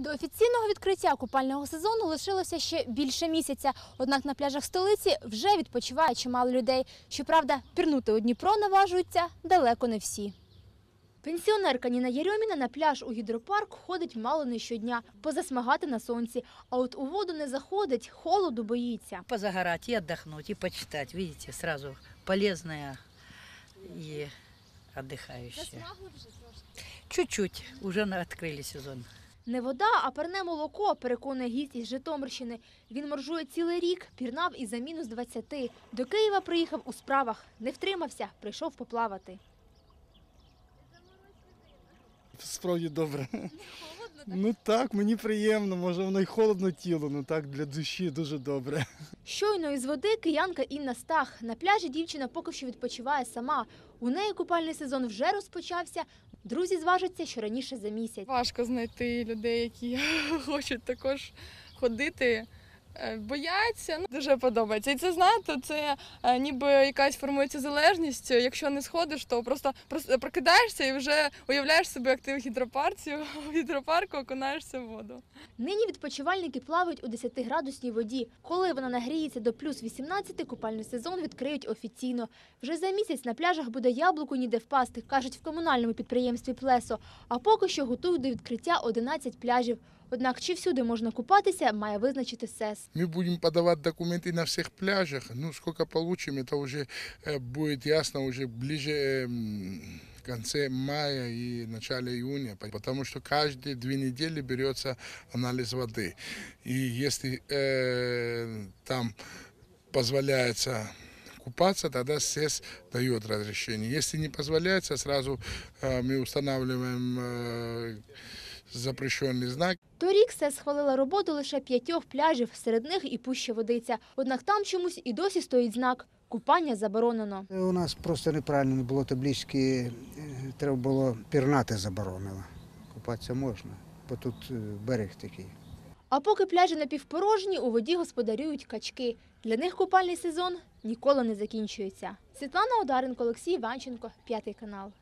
До офіційного відкриття купального сезону лишилося ще більше місяця. Однак на пляжах столиці вже відпочиває чимало людей. Щоправда, пірнути у Дніпро наважуються далеко не всі. Пенсіонерка Ніна Єрьоміна на пляж у гідропарк ходить мало не щодня, позасмагати на сонці. А от у воду не заходить, холоду боїться. позагорать и отдохнуть, и почитать. Видите, сразу полезная и отдыхающая. Чуть-чуть, уже на- открыли сезон. Не вода, а парне молоко, переконує гість із Житомирщини. Він моржує цілий рік, пірнав і за мінус 20. До Києва приїхав у справах. Не втримався, прийшов поплавати. Справді добре. Ну так, мені приємно, може воно й холодно тіло, ну так для душі дуже добре. Щойно із води киянка Інна Стах. На пляжі дівчина поки що відпочиває сама. У неї купальний сезон вже розпочався. Друзі зважаться, що раніше за місяць. Важко знайти людей, які хочуть також ходити. Е, Бояться, ну дуже подобається. І це знаєте, це е, ніби якась формується залежність. Якщо не сходиш, то просто, просто прокидаєшся і вже уявляєш себе, як ти в гідропарці, в гідропарку окунаєшся в воду. Нині відпочивальники плавають у 10-градусній воді. Коли вона нагріється до плюс 18, купальний сезон відкриють офіційно. Вже за місяць на пляжах буде яблуку ніде впасти, кажуть в комунальному підприємстві Плесо. А поки що готують до відкриття 11 пляжів. Однак чи всюди можна купатися, має визначити СЕС. Мы будем подавать документы на всех пляжах. Ну, сколько получим, это уже э, будет ясно уже ближе э, м, в конце мая и начале июня, потому что каждые две недели берется анализ воды. И если э, там позволяется купаться, тогда СЭС дает разрешение. Если не позволяется, сразу э, мы устанавливаем э, запрещенный знак. Торік СЕС схвалила роботу лише п'ятьох пляжів, серед них і Пуща Водиця. Однак там чомусь і досі стоїть знак «Купання заборонено». У нас просто неправильно не було таблички, е, треба було пірнати заборонено. Купатися можна, бо тут е, берег такий. А поки пляжі напівпорожні, у воді господарюють качки. Для них купальний сезон ніколи не закінчується. Світлана Одаренко, Олексій Іванченко, п'ятий канал.